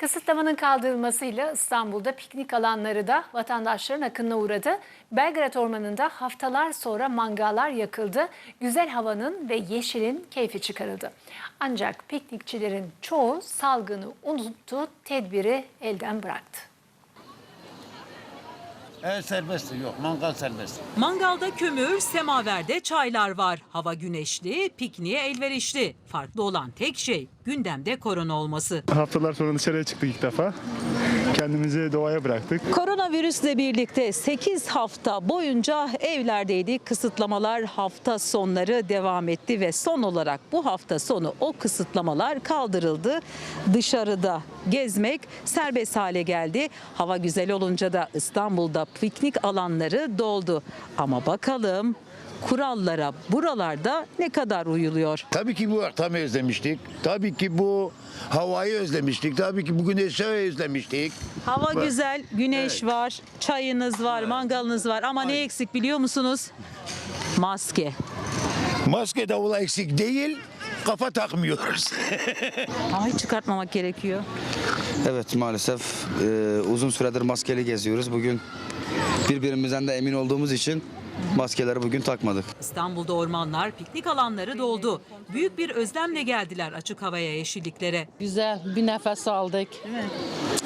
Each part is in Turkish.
Kısıtlamanın kaldırılmasıyla İstanbul'da piknik alanları da vatandaşların akınına uğradı. Belgrad Ormanı'nda haftalar sonra mangallar yakıldı. Güzel havanın ve yeşilin keyfi çıkarıldı. Ancak piknikçilerin çoğu salgını unuttu, tedbiri elden bıraktı. Evet serbest yok mangal serbest. Mangalda kömür, semaverde çaylar var. Hava güneşli, pikniğe elverişli. Farklı olan tek şey gündemde korona olması. Haftalar sonra dışarıya çıktık ilk defa. Kendimizi doğaya bıraktık. Koronavirüsle birlikte 8 hafta boyunca evlerdeydik. Kısıtlamalar hafta sonları devam etti ve son olarak bu hafta sonu o kısıtlamalar kaldırıldı. Dışarıda gezmek serbest hale geldi. Hava güzel olunca da İstanbul'da piknik alanları doldu. Ama bakalım kurallara buralarda ne kadar uyuluyor? Tabii ki bu ortamı özlemiştik. Tabii ki bu havayı özlemiştik. Tabii ki bu güneşi özlemiştik. Hava Var. güzel, güneş Evet. var, çayınız var, mangalınız var ama ne Aynen. eksik biliyor musunuz? Maske. Maske davula eksik değil. Kafa takmıyoruz. Ama hiç çıkartmamak gerekiyor. Evet maalesef e, uzun süredir maskeli geziyoruz. Bugün birbirimizden de emin olduğumuz için maskeleri bugün takmadık. İstanbul'da ormanlar, piknik alanları doldu. Büyük bir özlemle geldiler açık havaya, yeşilliklere. Güzel bir nefes aldık.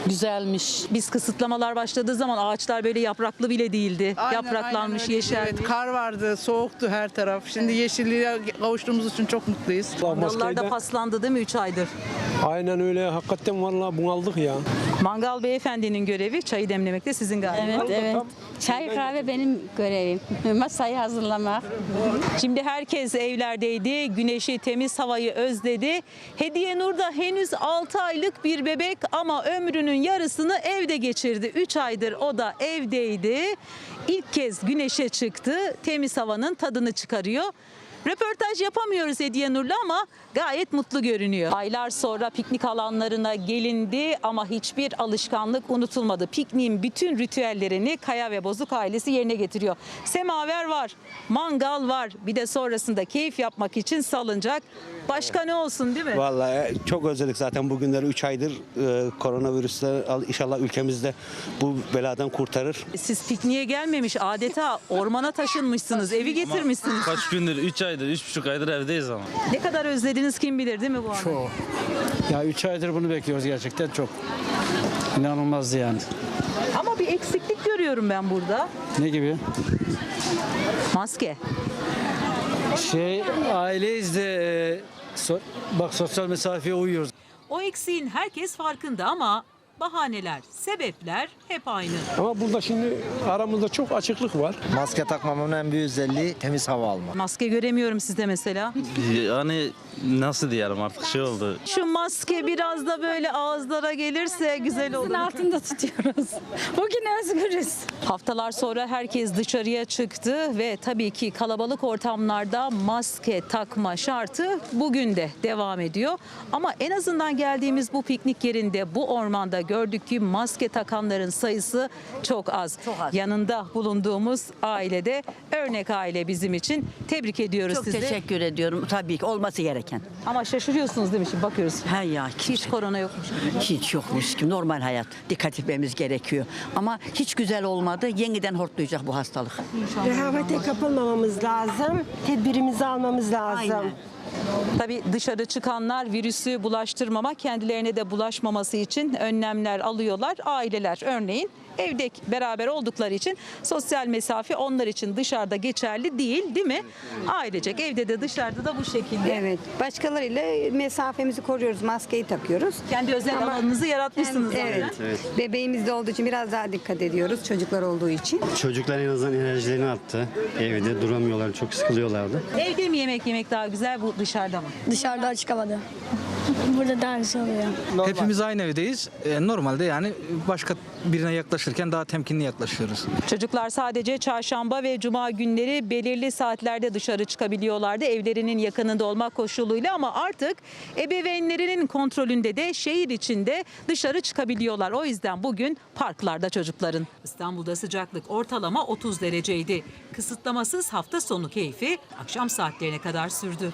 Güzelmiş. Biz kısıtlamalar başladığı zaman ağaçlar böyle yapraklı bile değildi. Aynen, Yapraklanmış, aynen öyle. yeşerdi. Evet, kar vardı, soğuktu her taraf. Şimdi yeşilliğe kavuştuğumuz için çok mutluyuz. Da paslandı değil mi 3 aydır? Aynen öyle. Hakikaten vallahi bunaldık ya. Mangal beyefendinin görevi çayı demlemek de sizin galiba. Evet, evet. Çay kahve benim görevim. Masayı hazırlamak. Şimdi herkes evlerdeydi, güneşi, temiz havayı özledi. Hediye Nur da henüz 6 aylık bir bebek ama ömrünün yarısını evde geçirdi. 3 aydır o da evdeydi. İlk kez güneşe çıktı, temiz havanın tadını çıkarıyor. Röportaj yapamıyoruz Hediye Nur'la ama gayet mutlu görünüyor. Aylar sonra piknik alanlarına gelindi ama hiçbir alışkanlık unutulmadı. Pikniğin bütün ritüellerini Kaya ve Bozuk ailesi yerine getiriyor. Semaver var, mangal var, bir de sonrasında keyif yapmak için salıncak. Başka ne olsun değil mi? Vallahi çok özledik zaten bu günleri 3 aydır e, koronavirüsle al- inşallah ülkemizde bu beladan kurtarır. Siz pikniğe gelmemiş adeta ormana taşınmışsınız, evi getirmişsiniz. Kaç gündür? 3 aydır, 3,5 aydır evdeyiz ama. Ne kadar özlediniz kim bilir değil mi bu anı? Çok. Ya 3 aydır bunu bekliyoruz gerçekten çok. İnanılmazdı yani. Ama bir eksiklik görüyorum ben burada. Ne gibi? Maske. Şey aileyiz de e, so- bak sosyal mesafeye uyuyoruz. O eksiğin herkes farkında ama bahaneler, sebepler hep aynı. Ama burada şimdi aramızda çok açıklık var. Maske takmamın en büyük özelliği temiz hava almak. Maske göremiyorum sizde mesela. Yani nasıl diyelim artık şey oldu. Şu maske biraz da böyle ağızlara gelirse güzel olur. altında tutuyoruz. Bugün özgürüz. Haftalar sonra herkes dışarıya çıktı ve tabii ki kalabalık ortamlarda maske takma şartı bugün de devam ediyor. Ama en azından geldiğimiz bu piknik yerinde bu ormanda gördük ki maske takanların sayısı çok az. Yanında bulunduğumuz ailede örnek aile bizim için. Tebrik ediyoruz Çok sizi. teşekkür ediyorum. Tabii ki olması gereken. Ama şaşırıyorsunuz değil mi şimdi bakıyoruz. He ya Hiç korona yokmuş. hiç yokmuş ki normal hayat. Dikkat etmemiz gerekiyor. Ama hiç güzel olmadı. Yeniden hortlayacak bu hastalık. Rehavete kapılmamamız lazım. Tedbirimizi almamız lazım. Aynen. Tabii dışarı çıkanlar virüsü bulaştırmamak, kendilerine de bulaşmaması için önlemler alıyorlar. Aileler örneğin evde beraber oldukları için sosyal mesafe onlar için dışarıda geçerli değil değil mi? Ailecek evde de dışarıda da bu şekilde. Evet. Başkalarıyla mesafemizi koruyoruz. Maskeyi takıyoruz. Kendi özel Ama- alanınızı yaratmışsınız zaten. Evet. Bebeğimiz de olduğu için biraz daha dikkat ediyoruz. Çocuklar olduğu için. Çocuklar en azından enerjilerini attı. Evde duramıyorlar, çok sıkılıyorlardı. Evde mi yemek yemek daha güzel bu dışarıda mı? Dışarıda açık havada. Burada güzel oluyor. Hepimiz aynı evdeyiz. E, normalde yani başka birine yaklaşırken daha temkinli yaklaşıyoruz. Çocuklar sadece çarşamba ve cuma günleri belirli saatlerde dışarı çıkabiliyorlardı evlerinin yakınında olmak koşuluyla ama artık ebeveynlerinin kontrolünde de şehir içinde dışarı çıkabiliyorlar. O yüzden bugün parklarda çocukların. İstanbul'da sıcaklık ortalama 30 dereceydi. Kısıtlamasız hafta sonu keyfi akşam saatlerine kadar sürdü.